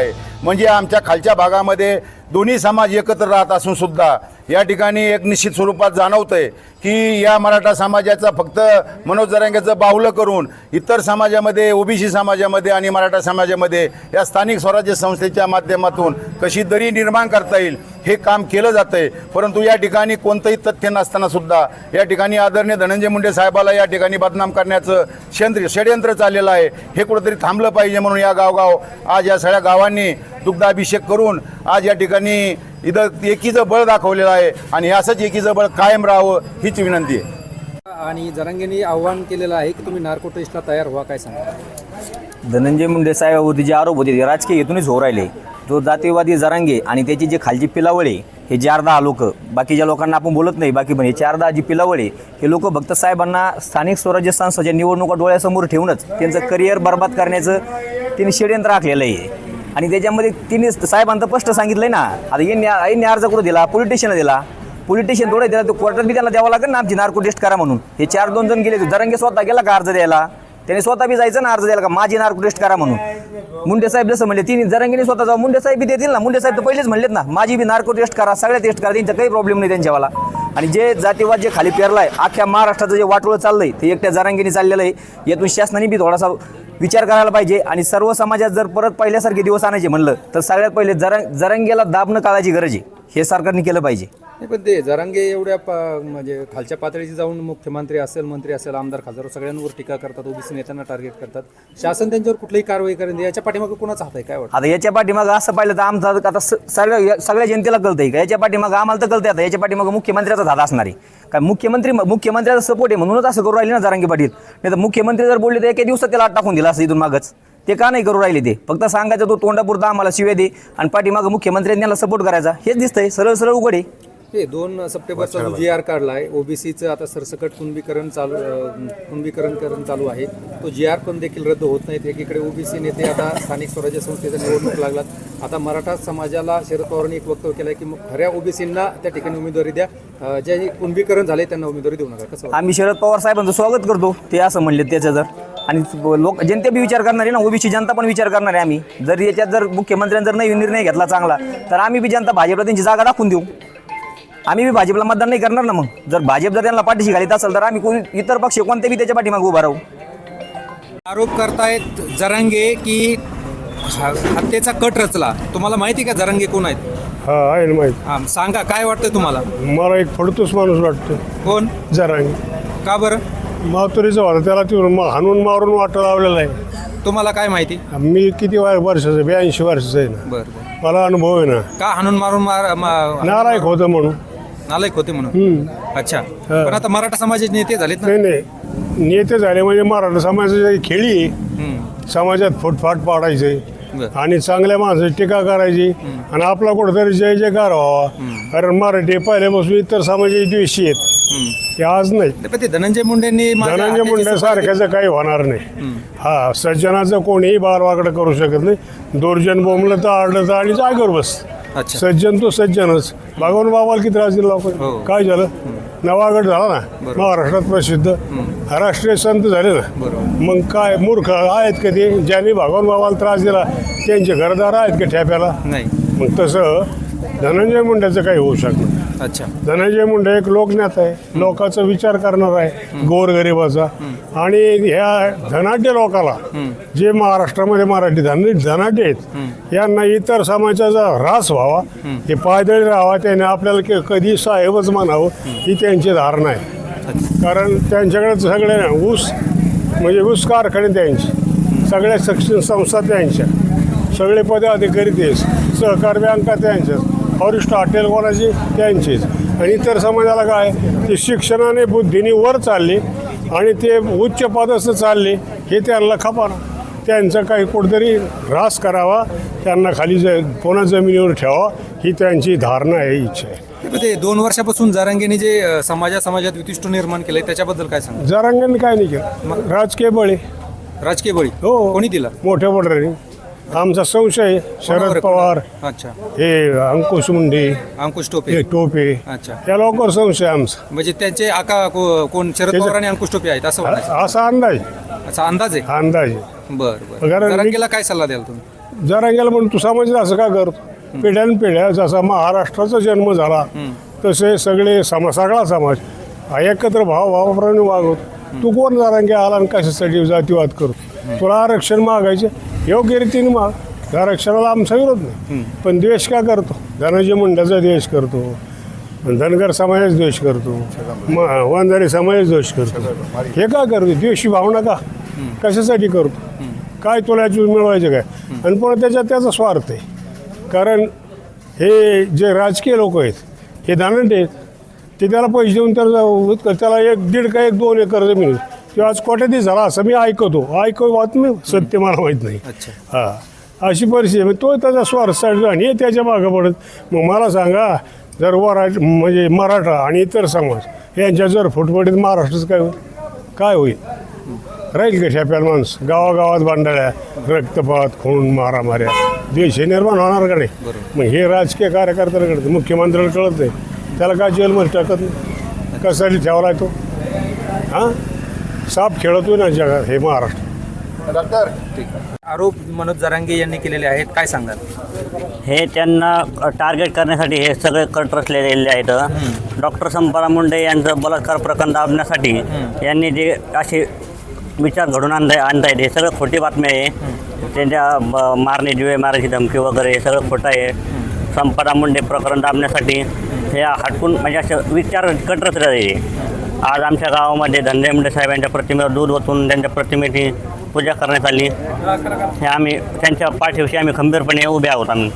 Hey. म्हणजे आमच्या खालच्या भागामध्ये दोन्ही समाज एकत्र राहत असून सुद्धा या ठिकाणी एक निश्चित स्वरूपात जाणवतंय की या मराठा समाजाचा फक्त मनोज जरांग्याचं बाहुलं करून इतर समाजामध्ये ओबीसी समाजामध्ये आणि मराठा समाजामध्ये या स्थानिक स्वराज्य संस्थेच्या माध्यमातून कशी दरी निर्माण करता येईल हे काम केलं जातंय. परंतु या ठिकाणी कोणतंही तथ्य नसताना सुद्धा या ठिकाणी आदरणीय धनंजय मुंडे साहेबाला या ठिकाणी बदनाम करण्याचं षंत्र षडयंत्र चाललेलं आहे. हे कुठंतरी थांबलं पाहिजे म्हणून या गावगाव आज या सगळ्या गावांनी दुग्धाभिषेक करून आज या ठिकाणी इथं एकीचं बळ दाखवलेलं आहे आणि असंच एकीचं बळ कायम राहावं हीच विनंती आहे. आणि जरांगेंनी आव्हान केलेलं आहे की तुम्ही नार्को टेस्टला तयार व्हा काय सांगा धनंजय मुंडे साहेबावरती जे आरोप होते ते राजकीय हेतूनच हो राहिले. जो जातीवादी जरांगे आणि त्याची जे खालची पिलावळे हे चार दहा लोक बाकीच्या लोकांना आपण बोलत नाही बाकी पण हे चार दहा जी पिलावळे हे लोक भक्त साहेबांना स्थानिक स्वराज्य संस्थाच्या निवडणुका डोळ्यासमोर ठेवूनच त्यांचं करिअर बर्बाद करण्याचं त्यांनी षडयंत्र आखलेलं आहे. आणि त्याच्यामध्ये तिने साहेबांना स्पष्ट सांगितलंय ना आता यांनी यांनी अर्ज करू दिला? पोलिटिशियनला दिला. पोलिटिशियन थोडं दिला तो कोर्टात बी त्यांना द्यावं लागेल ना आमची नार्को टेस्ट करा म्हणून. हे चार दोन जण गेले जरंगे स्वतः गेला का अर्ज द्यायला? त्याने स्वतः बी जायचं ना अर्ज द्यायला का माझी नार्को टेस्ट करा म्हणून. मुंडे साहेब जसं म्हणले तिने जरंगीने स्वतः जाऊ मुंडे साहेब बी देतील ना मुंडे साहेब तर पहिलेच म्हणलेत ना माझी बी नार्को टेस्ट करा सगळ्या टेस्ट करा त्यांचा काही प्रॉब्लेम नाही त्यांच्यावाला. आणि जे जातीवाद जे खाली पेरलाय अख्ख्या महाराष्ट्राचं जे वाटोळं चाललंय ते एकट्या जरांगीने चाललेलं आहे. यातून शासनाने बी थोडासा विचार करायला पाहिजे आणि सर्व समाजात जर परत पहिल्यासारखे दिवस आणायचे म्हणलं तर सगळ्यात पहिले जरा जरंगेला दाबणं काढायची गरज आहे. हे सरकारने केलं पाहिजे. नाही पण ते जरांगे एवढ्या प- म्हणजे खालच्या पातळीची जाऊन मुख्यमंत्री असेल मंत्री असेल आमदार खासदार सगळ्यांवर टीका करतात ओबीसी नेत्यांना टार्गेट करतात. शासन त्यांच्यावर कुठलीही कारवाई करेल याच्या पाठीमागे कोणाचा हात आहे काय वाटतं? आता याच्या पाठीमागं असं पाहिलं तर आमचा आता स- सगळ्या सगळ्या जनतेला कळतंय का? याच्या पाठीमागं आम्हाला तर कळतंय आता याच्या पाठीमागं मुख्यमंत्र्याचा धात असणार. आहे काय मुख्यमंत्री मुख्यमंत्र्याचा सपोर्ट आहे म्हणूनच असं करू राहिले ना जारांगी पाटील. नाही तर मुख्यमंत्री जर बोलले तर एका दिवसात त्याला आत टाकून दिला असं इथून मागच. ते का नाही करू राहिले ते? फक्त सांगायचं तो तोंडापुरता आम्हाला शिवे दे आणि पाठीमागं मुख्यमंत्र्यांनी त्याला सपोर्ट करायचा. हेच दिसतंय. सरळ सरळ उघड आहे. हे दोन सप्टेंबरचा जो जी आर काढलाय ओबीसीचं आता सरसकट कुणबीकरण चालू कुणबीकरण करण चालू आहे. तो जी आर पण देखील रद्द होत नाहीत. एकीकडे ओबीसी नेते आता स्थानिक स्वराज्य संस्थेच्या निवडणूक लागलात. आता मराठा समाजाला शरद पवारांनी एक वक्तव्य केलं की मग खऱ्या ओबीसींना त्या ठिकाणी उमेदवारी द्या. जे कुणबीकरण झाले त्यांना उमेदवारी देऊ नका. कसं? आम्ही शरद पवार साहेबांचं स्वागत करतो. ते असं म्हणले त्याचं जर. आणि लोक जनते बी विचार करणार आहे ना ओबीसी जनता पण विचार करणार आहे आम्ही. जर याच्यात जर मुख्यमंत्र्यांनी जर नाही निर्णय घेतला चांगला तर आम्ही बी जनता भाजपला त्यांची जागा दाखवून देऊ. आम्ही बी भाजपला मतदान नाही करणार ना मग. जर भाजप जर त्यांना पाठीशी घालीत असेल तर आम्ही कोणी इतर पक्ष कोणते बी त्याच्या पाठीमागे उभा राहू. आरोप करतायत जरांगे की ह- हत्येचा कट रचला. तुम्हाला माहिती का जरांगे कोण आहेत? हा आहे माहिती. हा, सांगा काय वाटतं तुम्हाला? मला एक फडतूस माणूस वाटतो. कोण? जरांगी. का बरं? मातुरीचा होता त्याला मा- हाणून मारून वाट लावलेला आहे. तुम्हाला काय माहिती? मी किती वर्षाचं ब्याऐंशी वर्षाचं आहे ना. बरं बरं. मला अनुभव आहे ना. का हाणून मारून मार मा- नालायक होतं म्हणून. नालायक होते म्हणून? हम्म. अच्छा. पण आता मराठा समाजाचे नेते झालेत ना? नाही नाही. नेते झाले म्हणजे मराठा समाजाची खेळी आहे. हम्म. समाजात फुटफाट पाडायचे बरं. आणि चांगल्या माणसाची टीका करायची आणि आपला कुठेतरी जय जयकार व्हावा. कारण मराठी पहिल्यापासून इतर समाजाची द्वेषी आहेत. हम्म. ते आज नाही. पण ते धनंजय मुंडेंनी माझ्या धनंजय मुंडे सारख्याचं काही होणार नाही. हा सज्जनाचं कोणीही बारवाकडे करू शकत नाही. दोर्जन बोंबलं तर आडलं तर आणि जागेवर बस अच्छा. सज्जन तो सज्जनच. भगवान बाबाला किती त्रास दिला हो. लोक काय झालं? नवागड झाला ना? महाराष्ट्रात प्रसिद्ध. राष्ट्रीय संत झाले ना? बरोबर. मग काय मूर्ख आहेत का ते? ज्यांनी भगवान बाबाला त्रास दिला त्यांचे घरदार आहेत का ठेप्याला? नाही. मग तसं धनंजय मुंड्याचं काही होऊ शकत अच्छा. धनंजय मुंडे एक लोकनेता आहे. लोकांचा विचार करणार आहे. गोरगरिबाचा. आणि ह्या धनाढ्य लोकाला जे महाराष्ट्रामध्ये मराठी धन धनाढ्य आहेत यांना इतर समाजाचा ऱ्हास व्हावा हे पायदळी राहावा त्याने आपल्याला कधी साहेबच म्हणावं ही त्यांची धारणा आहे. कारण त्यांच्याकडे सगळे ऊस म्हणजे ऊस कारखाने त्यांचे सगळ्या शिक्षण संस्था त्यांच्या सगळे पदाधिकारी तेच सहकार बँका त्यांच्याच. फॉरेस्ट हॉटेल कोणाची? त्यांचीच. आणि इतर समाजाला काय? ते शिक्षणाने बुद्धीने वर चालले आणि ते उच्च पदस्थ चालले हे त्यांना खपाना. त्यांचं काही कुठेतरी ऱ्हास करावा त्यांना खाली ज पुन्हा जमिनीवर ठेवा ही त्यांची धारणा आहे इच्छा आहे. ते दोन वर्षापासून जरांगेने जे अ, समाजा समाजात विशिष्ट निर्माण केलंय त्याच्याबद्दल काय सांगा जरांगाने काय नाही केलं. राजकीय बळे. राजकीय बळी? हो. कोणी दिला? मोठ्या मोठ्याने आमचा संशय आहे. शरद कोणावर? पवार अच्छा. हे अंकुश मुंडे अंकुश हे टोपे. टोपे अच्छा. या लोकांवर संशय आमचा. म्हणजे त्यांचे आका को- कोण? शरद त्याच्या- पवार आणि अंकुश टोपे आहेत असं म्हणायचं. असा अंदाज असा अंदाज आहे? अंदाज बर बर. कारण जरांगेला काय सल्ला द्याल तुम्ही? जरांगेला म्हणून तू समाज असं का करतो पिढ्यान पिढ्या जसा महाराष्ट्राचा जन्म झाला तसे सगळे समा सगळा समाज हा एकत्र भाव भावाप्रमाणे वागवतो तू कोण जरांगे आला आणि कशासाठी जातीवाद करतो? तुला आरक्षण मागायचे? योग्य रीतीने माग आरक्षणाला आमचा विरोध नाही. पण द्वेष का करतो? धनाजी मुंड्याचा द्वेष करतो. धनगर समाज द्वेष करतो. म वंजारी समाज द्वेष करतो. हे का करतो? द्वेषी भावना का? कशासाठी करतो? काय तुला मिळवायचं काय? आणि पुन्हा त्याच्यात त्याचा स्वार्थ आहे. कारण हे जे राजकीय लोक आहेत हे दानंडे आहेत ते त्याला पैसे देऊन त्याला त्याला एक दीड का एक दोन एकर जमीन. किंवा आज कोट्याधी झाला असं मी ऐकतो. ऐकू बातमी सत्य मला माहीत नाही. अच्छा. हा. अशी परिस्थिती आहे. तो त्याचा स्वार्थ आणि हे त्याच्या मागं पडत. मग मला सांगा जर वरा म्हणजे मराठा आणि इतर समाज यांच्या जर फुटफुटीत महाराष्ट्राचं काय होईल? काय होईल? राहील का छाप्याला माणूस? गावागावात भांडाळ्या रक्तपात खून मारामाऱ्या. देश हे निर्माण होणार का नाही? मग हे राजकीय कार्यकर्त्याला कळतं. मुख्यमंत्र्याला कळत नाही त्याला काय जेलमध्ये टाकत नाही? कशासाठी ठेवलाय तो? हां? साप खेळतोय ना जगात हे महाराष्ट्र. डॉक्टर आरोप मनोज जरांगे यांनी केलेले आहेत काय सांगाल? हे त्यांना टार्गेट करण्यासाठी हे सगळे कट रचलेले आहेत. डॉक्टर संपरा मुंडे यांचं बलात्कार प्रकरण दाबण्यासाठी यांनी जे असे विचार घडून आणता आणता येते हे सगळं खोटी बातमी आहे. त्यांच्या ब- मारणे जीवे मारायची धमकी वगैरे हे सगळं खोटं आहे. संपदा मुंडे प्रकरण दाबण्यासाठी हे हटकून म्हणजे असं विचार कट रचले आहे आज आमच्या गावामध्ये धनंजय मुंडे साहेबांच्या प्रतिमेवर दूध ओतून त्यांच्या प्रतिमेची पूजा करण्यात आली. हे आम्ही त्यांच्या पाठीविषयी आम्ही खंबीरपणे उभे आहोत आम्ही.